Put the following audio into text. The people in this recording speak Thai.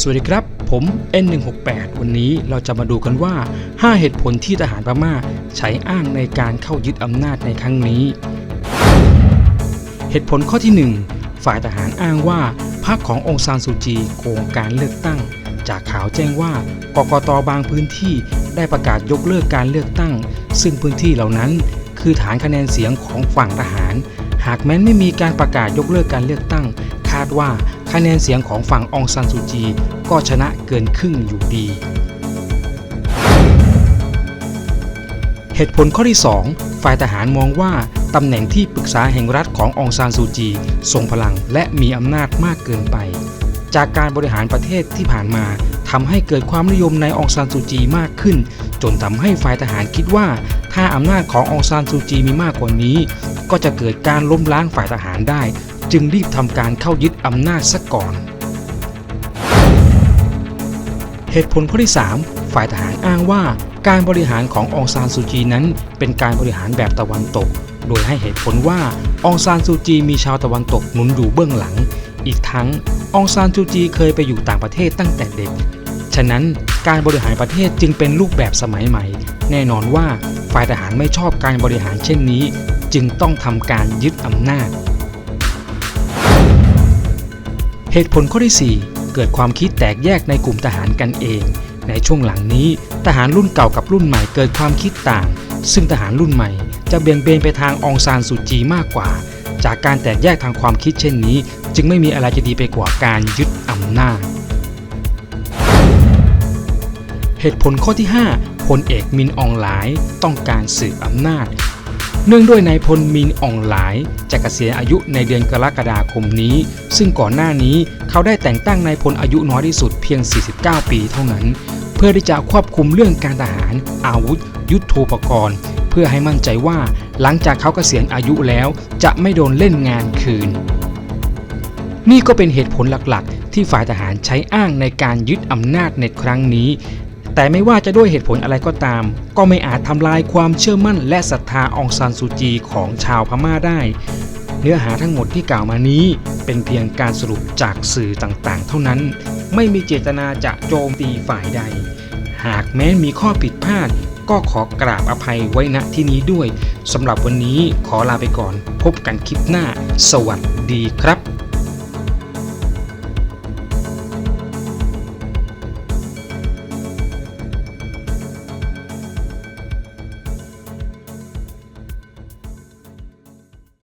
สวัสดีครับ ผม N168 วันนี้เราจะมาดูกันว่า 5 เหตุผลที่ทหารพม่าใช้อ้างในการเข้ายึดอำนาจในครั้งนี้ เหตุผลข้อที่ 1 ฝ่ายทหารอ้างว่าพรรคขององซานซูจีโกงการเลือกตั้ง จากข่าวแจ้งว่ากกตบางพื้นที่ได้ประกาศยกเลิกการเลือกตั้ง ซึ่งพื้นที่เหล่านั้น คือฐานคะแนนเสียงของฝั่งทหาร หากแม้นไม่มีการประกาศยกเลิกการเลือกตั้ง คาดว่า คะแนนเสียงของฝั่งองซานซูจี ก็ชนะเกินครึ่งอยู่ดี เหตุผลข้อที่ 2 ฝ่ายทหารมองว่าตำแหน่งที่ปรึกษาแห่งรัฐขององซานซูจี ทรงพลังและมีอำนาจมากเกินไป จากการบริหารประเทศที่ผ่านมาทำให้เกิดความนิยมในองซานซูจีมากขึ้น จนทำให้ฝ่ายทหารคิดว่า ถ้าอำนาจขององซานซูจีมีมากกว่านี้ ก็จะเกิดการล้มล้างฝ่ายทหารได้ จึงรีบทำการเข้ายึดอำนาจซะก่อน เหตุผลข้อที่ 3 ฝ่ายทหารอ้างว่าการบริหารขององซานซูจีนั้น เป็นการบริหารแบบตะวันตก โดยให้เหตุผลว่าองซานซูจีมีชาวตะวันตกหนุนอยู่เบื้องหลัง อีกทั้งองซานซูจีเคยไปอยู่ต่างประเทศตั้งแต่เด็ก ฉะนั้นการบริหารประเทศจึงเป็นรูปแบบสมัยใหม่ แน่นอนว่าฝ่ายทหารไม่ชอบการบริหารเช่นนี้ จึงต้องทำการยึดอำนาจ เหตุผลข้อที่ 4 เกิดความคิดแตกแยกในกลุ่มทหารกันเอง ในช่วงหลังนี้ ทหารรุ่นเก่ากับรุ่นใหม่เกิดความคิดต่าง ซึ่งทหารรุ่นใหม่ จะเบี่ยงเบนไปทางองซานสุจีมากกว่า จากการแตกแยกทางความคิดเช่นนี้ จึงไม่มีอะไรจะดีไปกว่าการยึดอำนาจ เหตุผลข้อที่ 5พลเอกมินอองหลายต้องการสืบอำนาจ เนื่องด้วยนายพลมินอองหลายจะเกษียณอายุในเดือนกรกฎาคมนี้ ซึ่งก่อนหน้านี้เขาได้แต่งตั้งนายพลอายุน้อยที่สุดเพียง 49 ปีเท่านั้น เพื่อที่จะควบคุมเรื่องการทหาร อาวุธ ยุทโธปกรณ์ เพื่อให้มั่นใจว่าหลังจากเขาเกษียณอายุแล้ว จะไม่โดนเล่นงานคืน นี่ก็เป็นเหตุผลหลักๆ ที่ฝ่ายทหารใช้อ้างในการยึดอำนาจในครั้งนี้ แต่ไม่ว่าจะด้วยเหตุผลอะไรก็ตาม ก็ไม่อาจทำลายความเชื่อมั่นและศรัทธาองซานซูจีของชาวพม่าได้ เนื้อหาทั้งหมดที่กล่าวมานี้ เป็นเพียงการสรุปจากสื่อต่างๆ เท่านั้น ไม่มีเจตนาจะโจมตีฝ่ายใด หากแม้มีข้อผิดพลาดก็ขอกราบอภัยไว้ณที่นี้ด้วยสำหรับวันนี้ขอลาไปก่อน พบกันคลิปหน้า สวัสดีครับ